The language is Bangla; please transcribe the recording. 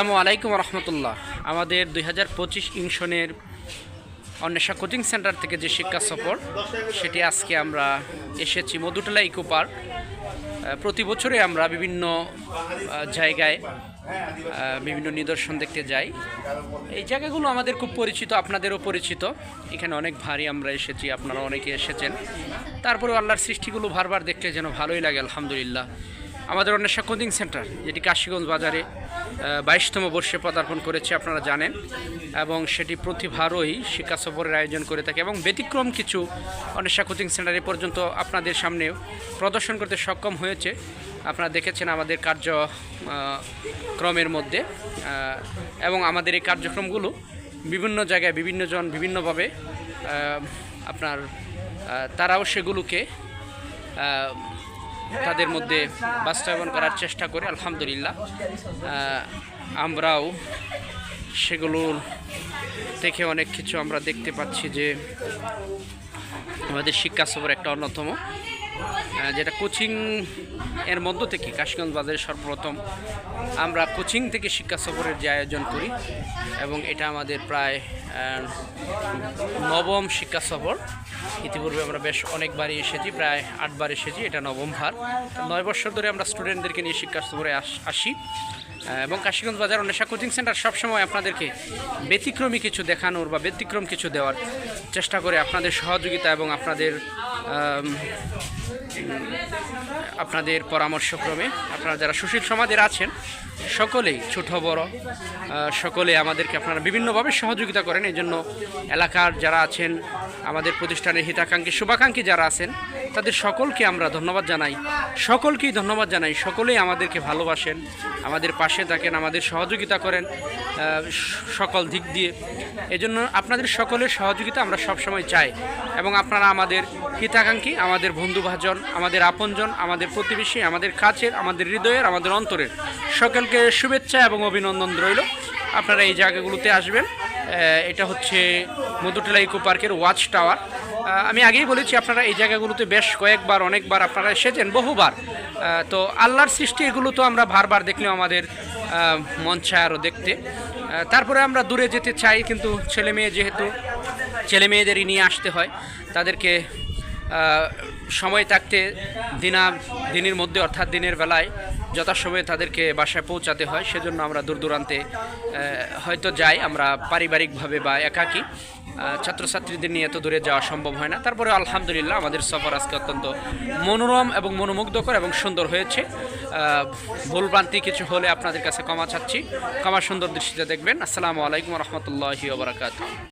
আসসালামু আলাইকুম রহমতুল্লাহ। আমাদের দুই হাজার পঁচিশ ইংশনের অন্বেষা কোচিং সেন্টার থেকে যে শিক্ষা সফর, সেটি আজকে আমরা এসেছি মধুটলা ইকো পার্ক। প্রতি বছরে আমরা বিভিন্ন জায়গায় বিভিন্ন নিদর্শন দেখতে যাই। এই জায়গাগুলো আমাদের খুব পরিচিত, আপনাদেরও পরিচিত। এখানে অনেক ভারী আমরা এসেছি, আপনারা অনেকে এসেছেন। তারপরেও আল্লাহর সৃষ্টিগুলো বারবার দেখতে যেন ভালোই লাগে, আলহামদুলিল্লাহ। আমাদের অন্বেষা কোচিং সেন্টার যেটি কাশীগঞ্জ বাজারে বাইশতম বর্ষে পদার্পণ করেছে আপনারা জানেন। এবং সেটি প্রতিভারই শিক্ষা সফরের আয়োজন করে থাকে এবং ব্যতিক্রম কিছু অন্বেষা কোচিং সেন্টার এ পর্যন্ত আপনাদের সামনে প্রদর্শন করতে সক্ষম হয়েছে। আপনারা দেখেছেন আমাদের কার্য আহ, ক্রমের মধ্যে এবং আমাদের এই কার্যক্রমগুলো বিভিন্ন জায়গায় বিভিন্নজন বিভিন্নভাবে আপনার তারাও সেগুলোকে তাদের মধ্যে বাস্তবায়ন করার চেষ্টা করে, আলহামদুলিল্লাহ। আমরাও সেগুলোর থেকে অনেক কিছু আমরা দেখতে পাচ্ছি যে আমাদের শিক্ষা সফর একটা অন্যতম। যেটা কোচিং এর মধ্য থেকে কাশীগঞ্জ বাজারে সর্বপ্রথম আমরা কোচিং থেকে শিক্ষা সফরের যে আয়োজন করি এবং এটা আমাদের প্রায় নবম শিক্ষা সফর। ইতিপূর্বে আমরা বেশ অনেকবারই এসেছি, প্রায় আটবার এসেছি, এটা নবম ভার নয় বছর ধরে আমরা স্টুডেন্টদেরকে নিয়ে শিক্ষা সফরে আস- এবং কাশীগঞ্জ বাজার অন্বেষা কোচিং সেন্টার সবসময় আপনাদেরকে ব্যতিক্রমী কিছু দেখানোর বা ব্যতিক্রম কিছু দেওয়ার চেষ্টা করে আপনাদের সহযোগিতা এবং আপনাদের আপনাদের পরামর্শক্রমে আপনারা যারা সুশীল সমাজের আছেন, সকলেই, ছোট, বড় সকলে আমাদেরকে আপনারা বিভিন্নভাবে সহযোগিতা করেন। এই জন্য এলাকার যারা আছেন, আমাদের প্রতিষ্ঠানের হিতাকাঙ্ক্ষী, শুভাকাঙ্ক্ষী যারা আছেন, তাদের সকলকে আমরা ধন্যবাদ জানাই। সকলকেই ধন্যবাদ জানাই। সকলেই আমাদেরকে ভালোবাসেন, আমাদের পাশে থাকেন, আমাদের সহযোগিতা করেন সকল দিক দিয়ে। এজন্য আপনাদের সকলের সহযোগিতা আমরা সবসময় চাই এবং আপনারা আমাদের হিতাকাঙ্ক্ষী, আমাদের বন্ধুভাজন, আমাদের আপনজন, আমাদের প্রতিবেশী, আমাদের কাছের, আমাদের হৃদয়ের, আমাদের অন্তরের সকলকে শুভেচ্ছা এবং অভিনন্দন রইল। আপনারা এই জায়গাগুলোতে আসবেন। এটা হচ্ছে মধুটিলা ইকো পার্কের ওয়াচ টাওয়ার। আমি আগেই বলেছি আপনারা এই জায়গাগুলোতে বেশ কয়েকবার, অনেকবার আপনারা এসেছেন, বহুবার। তো আল্লাহর সৃষ্টি, এগুলো তো আমরা বারবার দেখলেও আমাদের মন চায় আরও দেখতে। তারপরে আমরা দূরে যেতে চাই, কিন্তু ছেলে মেয়ে যেহেতু, ছেলে মেয়েদেরই নিয়ে আসতে হয়, তাদেরকে সময় থাকতে দিনা, দিনের মধ্যে, অর্থাৎ দিনের বেলায়, যথাসময়ে তাদেরকে বাসায় পৌঁছাতে হয়। সেজন্য আমরা দূর দূরান্তে হয়তো যাই, আমরা পারিবারিকভাবে বা একাকী। ছাত্রছাত্রীদের নিয়ে এত দূরে যাওয়া সম্ভব হয় না। তারপরে আলহামদুলিল্লাহ আমাদের সফর আজকে অত্যন্ত মনোরম এবং মনোমুগ্ধকর এবং সুন্দর হয়েছে। ভুলভ্রান্তি কিছু হলে আপনাদের কাছে ক্ষমা চাচ্ছি। ক্ষমা সুন্দর দৃষ্টিতে দেখবেন। আসসালামু আলাইকুম রহমতুল্লাহি ওবরাকাত